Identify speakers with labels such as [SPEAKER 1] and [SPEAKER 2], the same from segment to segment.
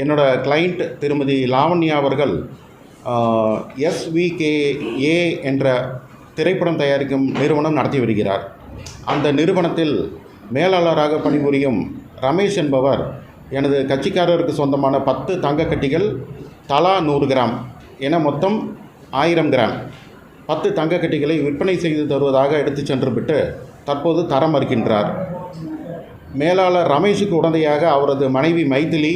[SPEAKER 1] என்னோட கிளைண்ட் திருமதி லாவண்யா அவர்கள் எஸ்விகேஏ என்ற திரைப்படம் தயாரிக்கும் நிறுவனம் நடத்தி வருகிறார். அந்த நிறுவனத்தில் மேலாளராக பணிபுரியும் ரமேஷ் என்பவர் எனது கட்சிக்காரருக்கு சொந்தமான பத்து தங்க கட்டிகள் தலா நூறு கிராம் என மொத்தம் ஆயிரம் கிராம். பத்து தங்க கட்டிகளை விற்பனை செய்து தருவதாக எடுத்துச் சென்று விட்டு தற்போது தரம் மறுக்கின்றார் மேலாளர் ரமேஷுக்கு உடந்தையாக அவரது மனைவி மைதிலி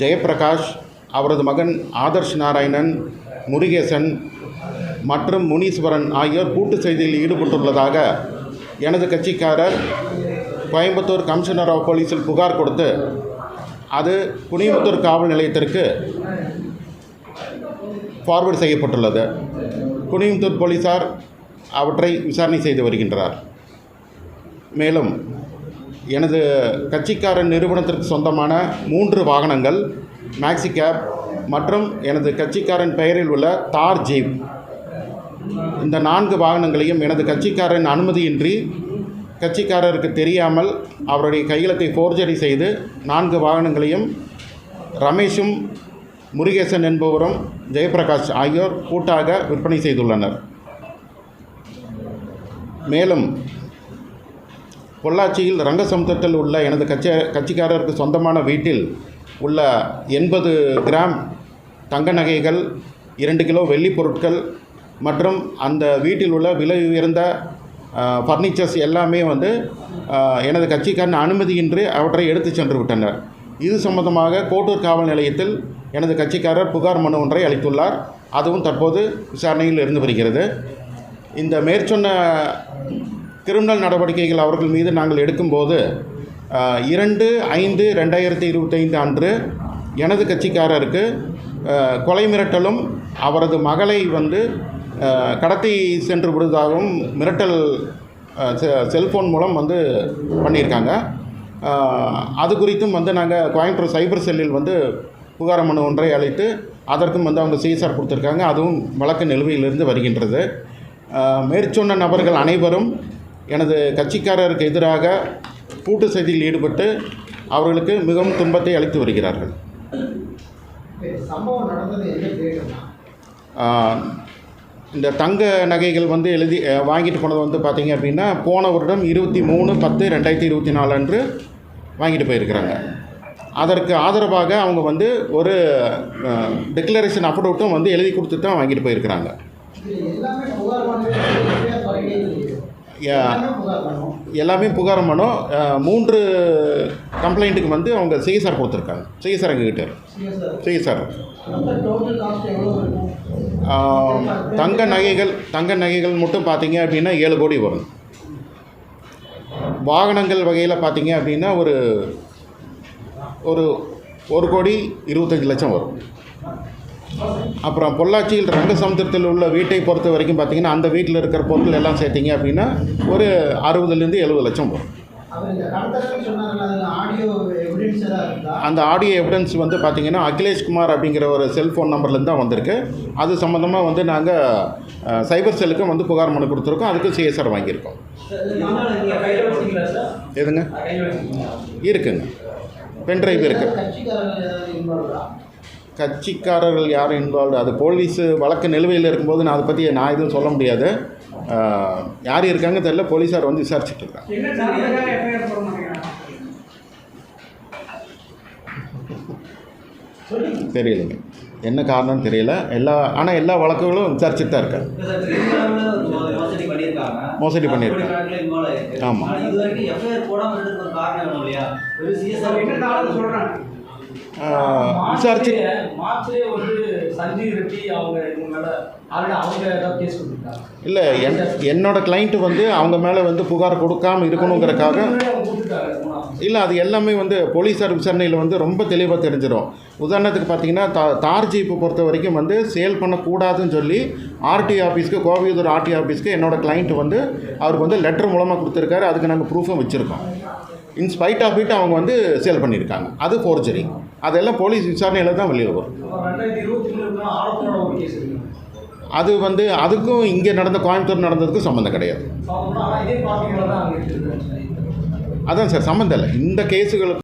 [SPEAKER 1] ஜெயப்பிரகாஷ் அவரது மகன் ஆதர்ஷ் நாராயணன் முருகேசன் மற்றும் முனீஸ்வரன் ஆகியோர் கூட்டு செய்தியில் ஈடுபட்டுள்ளதாக எனது கட்சிக்காரர் கோயம்புத்தூர் கமிஷனர் ஆஃப் போலீஸில் புகார் கொடுத்து அது குனியமுத்தூர் காவல் நிலையத்திற்கு ஃபார்வர்ட் செய்யப்பட்டுள்ளது. குனியமுத்தூர் போலீசார் அவற்றை விசாரணை செய்து வருகின்றார். மேலும் எனது கட்சிக்காரன் நிறுவனத்திற்கு சொந்தமான மூன்று வாகனங்கள் மேக்ஸி கேப் மற்றும் எனது கட்சிக்காரன் பெயரில் உள்ள தார் ஜீப். இந்த நான்கு வாகனங்களையும் எனது கட்சிக்காரன் அனுமதியின்றி கட்சிக்காரருக்கு தெரியாமல் அவருடைய கையெழுத்தை ஃபோர்ஜரி செய்து நான்கு வாகனங்களையும் ரமேஷும் முருகேசன் என்பவரும் ஜெயபிரகாஷ் ஆகியோர் கூட்டாக விற்பனை செய்துள்ளனர். மேலும் பொள்ளாச்சியில் ரங்கசமுத்திரத்தில் உள்ள எனது கட்சி கட்சிக்காரருக்கு சொந்தமான வீட்டில் உள்ள எண்பது கிராம் தங்க நகைகள் இரண்டு கிலோ வெள்ளி பொருட்கள் மற்றும் அந்த வீட்டில் உள்ள விலை உயர்ந்த ஃபர்னிச்சர்ஸ் எல்லாமே வந்து எனது கட்சிக்காரன் அனுமதியின்றி அவற்றை எடுத்துச் சென்று விட்டனர். இது சம்பந்தமாக கோட்டூர் காவல் நிலையத்தில் எனது கட்சிக்காரர் புகார் மனு ஒன்றை அளித்துள்ளார். அதுவும் தற்போது விசாரணையில் இருந்து வருகிறது. இந்த மேற்சொன்ன கிரிமினல் நடவடிக்கைகள் அவர்கள் மீது நாங்கள் எடுக்கும்போது இரண்டு ஐந்து ரெண்டாயிரத்தி இருபத்தைந்து அன்று எனது கட்சிக்காரருக்கு கொலை மிரட்டலும் அவரது மகளை வந்து கடத்தி சென்று விடுவதாகவும் மிரட்டல் செ- செல்ஃபோன் மூலம் வந்து பண்ணியிருக்காங்க. அது குறித்தும் வந்து நாங்கள் கோயம்புத்தூர் சைபர் செல்லில் வந்து புகார் மனு ஒன்றை அளித்து அதற்கும் வந்து அவங்க சிஎஸ்ஆர் கொடுத்துருக்காங்க. அதுவும் வழக்கு நிலுவையிலிருந்து வருகின்றது. மேற்சொன்ன நபர்கள் அனைவரும் எனது கட்சிக்காரருக்கு எதிராக கூட்டு செய்தியில் ஈடுபட்டு அவர்களுக்கு மிகவும் துன்பத்தை அளித்து வருகிறார்கள். இந்த தங்க நகைகள் வந்து எழுதி வாங்கிட்டு போனது வந்து பார்த்தீங்க அப்படின்னா போன வருடம் இருபத்தி மூணு பத்து ரெண்டாயிரத்தி இருபத்தி நாலு அன்று வாங்கிட்டு போயிருக்கிறாங்க. அதற்கு ஆதரவாக அவங்க வந்து ஒரு டிக்ளரேஷன் அஃபிடவிட்டும் வந்து எழுதி கொடுத்து தான் வாங்கிட்டு போயிருக்கிறாங்க.
[SPEAKER 2] எல்லாமே புகார்
[SPEAKER 1] மனு மூன்று கம்ப்ளைண்ட்டுக்கு வந்து அவங்க சிஎஸ்ஆர் கொடுத்துருக்காங்க. சிஎஸ்ஆர் எங்ககிட்ட.
[SPEAKER 2] சிஎஸ்ஆர்
[SPEAKER 1] தங்க நகைகள் தங்க நகைகள் மட்டும் பார்த்தீங்க அப்படின்னா ஏழு கோடி வரும். வாகனங்கள் வகையில் பார்த்தீங்க அப்படின்னா ஒரு ஒரு ஒரு கோடி இருபத்தஞ்சி லட்சம் வரும். அப்புறம் பொள்ளாச்சியில் ரங்கசமுத்திரத்தில் உள்ள வீட்டை பொறுத்த வரைக்கும் பார்த்தீங்கன்னா அந்த வீட்டில் இருக்கிற பொருட்கள் எல்லாம் சேர்த்திங்க அப்படின்னா ஒரு அறுபதுலேருந்து எழுபது லட்சம் வரும். அந்த ஆடியோ எவிடன்ஸ் வந்து பார்த்தீங்கன்னா அகிலேஷ் குமார் அப்படிங்கிற ஒரு செல்ஃபோன் நம்பர்லேருந்து தான் வந்திருக்கு. அது சம்மந்தமாக வந்து நாங்கள் சைபர் செல்லுக்கும் வந்து புகார் மனு கொடுத்துருக்கோம். அதுக்கும் சிஎஸ்ஆர் வாங்கியிருக்கோம். எதுங்க? இருக்குங்க. பென்ட்ரைவ் இருக்குது
[SPEAKER 2] இன்வால்வா
[SPEAKER 1] கட்சிக்காரர்கள் யாரும் இன்வால்வ்டு அது போலீஸு வழக்கு நிலுவையில் இருக்கும்போது நான் அதை பற்றி நான் எதுவும் சொல்ல முடியாது. யார் இருக்காங்க தெரியல. போலீஸார் வந்து விசாரிச்சுட்டு இருக்காங்க.
[SPEAKER 3] என்ன காரணத்துக்காக எஃப்ஐஆர் போட மாட்டேங்கிறாங்க
[SPEAKER 1] தெரியலைங்க. என்ன காரணம்னு தெரியல. எல்லா ஆனால் எல்லா வழக்குகளும் விசாரிச்சுட்டு தான் இருக்காங்க.
[SPEAKER 4] மோசடி பண்ணியிருக்காங்க.
[SPEAKER 1] மோசடி பண்ணியிருக்காங்க.
[SPEAKER 4] கணக்குல involve ஆயிருக்கு.
[SPEAKER 1] ஆமா.
[SPEAKER 4] ஆனா இது வரைக்கும்
[SPEAKER 1] விசாரிச்சு இல்லை என் என்னோட கிளைண்ட்டு வந்து அவங்க மேலே வந்து புகார் கொடுக்காம இருக்கணுங்கிறக்காக இல்லை அது எல்லாமே வந்து போலீஸார் விசாரணையில் வந்து ரொம்ப தெளிவாக தெரிஞ்சிடும் உதாரணத்துக்கு பார்த்தீங்கன்னா தா தார் ஜீப்பை பொறுத்த வரைக்கும் வந்து சேல் பண்ணக்கூடாதுன்னு சொல்லி ஆர்டி ஆஃபீஸ்க்கு கோவையூர் ஆர்டி ஆஃபீஸ்க்கு என்னோட கிளைண்ட் வந்து அவருக்கு வந்து லெட்டர் மூலமாக கொடுத்துருக்காரு. அதுக்கு நாங்கள் ப்ரூஃபும் வச்சுருக்கோம். இன்ஸ்பைட் ஆஃப் இட் அவங்க வந்து சேல் பண்ணியிருக்காங்க. அது ஃபோர்ஜரி அதெல்லாம் போலீஸ் விசாரணையில் தான் வெளியில் வரும். அது வந்து அதுக்கும் இங்கே நடந்த கோயம்புத்தூர் நடந்ததுக்கும் சம்மந்தம் கிடையாது. அதான் சார் சம்மந்தம் இல்லை. இந்த கேஸுகளுக்கு